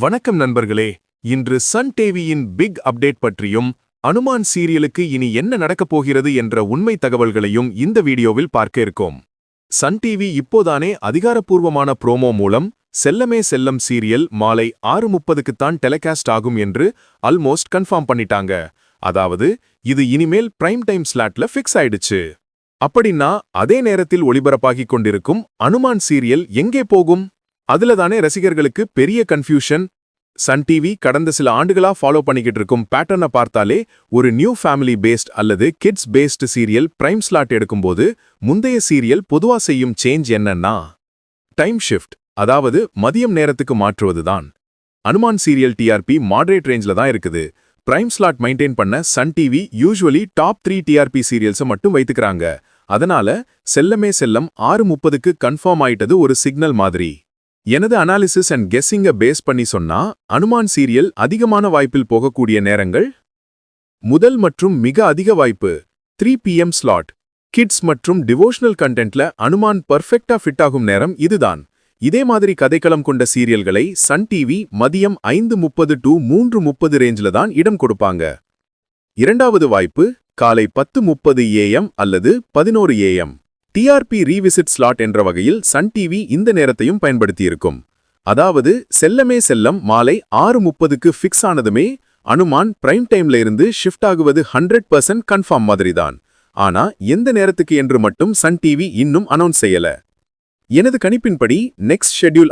வணக்கம் நண்பர்களே இன்று சன் டிவியின் பிக் அப்டேட் பற்றியும் அனுமான் சீரியலுக்கு இனி என்ன நடக்கப் போகிறது என்ற உண்மை தகவல்களையும் இந்த வீடியோவில் பார்க்க இருக்கோம். சன் டிவி இப்போதானே அதிகாரப்பூர்வமான ப்ரோமோ மூலம் செல்லமே செல்லம் சீரியல் மாலை ஆறு முப்பதுக்குத்தான் டெலிகாஸ்ட் ஆகும் என்று அல்மோஸ்ட் கன்ஃபார்ம் பண்ணிட்டாங்க. அதாவது இது இனிமேல் பிரைம் டைம் ஸ்லாட்ல ஃபிக்ஸ் ஆயிடுச்சு. அப்படின்னா அதே நேரத்தில் ஒளிபரப்பாகிக் கொண்டிருக்கும் அனுமான் சீரியல் எங்கே போகும்? அதுல தானே ரசிகர்களுக்கு பெரிய கன்ஃபியூஷன் சன் டிவி கடந்த சில ஆண்டுகளா ஃபாலோ பண்ணிக்கிட்டு இருக்கும் பேட்டர்னை பார்த்தாலே ஒரு நியூ ஃபேமிலி பேஸ்ட் அல்லது kids based serial prime slot எடுக்கும்போது முந்தைய சீரியல் பொதுவா செய்யும் சேஞ்ச் என்னன்னா டைம் ஷிஃப்ட் அதாவது மதியம் நேரத்துக்கு மாற்றுவதுதான். அனுமான் சீரியல் டிஆர்பி மாடரேட் ரேஞ்சில தான் இருக்குது. பிரைம் ஸ்லாட் மெயின்டைன் பண்ண Sun TV usually top three TRP சீரியல்ஸை மட்டும் வைத்துக்கிறாங்க. அதனால செல்லமே செல்லம் ஆறு முப்பதுக்கு கன்ஃபார்ம் ஆயிட்டது ஒரு சிக்னல் மாதிரி. எனது அனாலிசிஸ் அண்ட் கெஸ்ஸிங்க பேஸ் பண்ணி சொன்னா அனுமான் சீரியல் அதிகமான வாய்ப்பில் போகக்கூடிய நேரங்கள்? முதல் மற்றும் மிக அதிக வாய்ப்பு த்ரீ பிஎம் ஸ்லாட் கிட்ஸ் மற்றும் டிவோஷனல் கண்டென்ட்ல அனுமான் பர்ஃபெக்டா ஃபிட் ஆகும் நேரம் இதுதான். இதே மாதிரி கதைக்களம் கொண்ட சீரியல்களை சன் டிவி மதியம் ஐந்து முப்பது டு மூன்று முப்பது ரேஞ்சில் தான் இடம் கொடுப்பாங்க. இரண்டாவது வாய்ப்பு காலை பத்து முப்பது ஏஎம் அல்லது பதினோரு ஏஎம் டிஆர்பி ரீவிசிட் ஸ்லாட் என்ற வகையில் சன் டிவி இந்த நேரத்தையும் பயன்படுத்தியிருக்கும். அதாவது செல்லமே செல்லம் மாலை ஆறு முப்பதுக்கு ஃபிக்ஸ் ஆனதுமே அனுமான் பிரைம் டைம்ல இருந்து ஷிஃப்ட் ஆகுவது ஹண்ட்ரட் பர்சன்ட் கன்ஃபார்ம் மாதிரிதான். ஆனா எந்த நேரத்துக்கு என்று மட்டும் சன் டிவி இன்னும் அனௌன்ஸ் செய்யல. எனது கணிப்பின்படி நெக்ஸ்ட் ஷெட்யூல்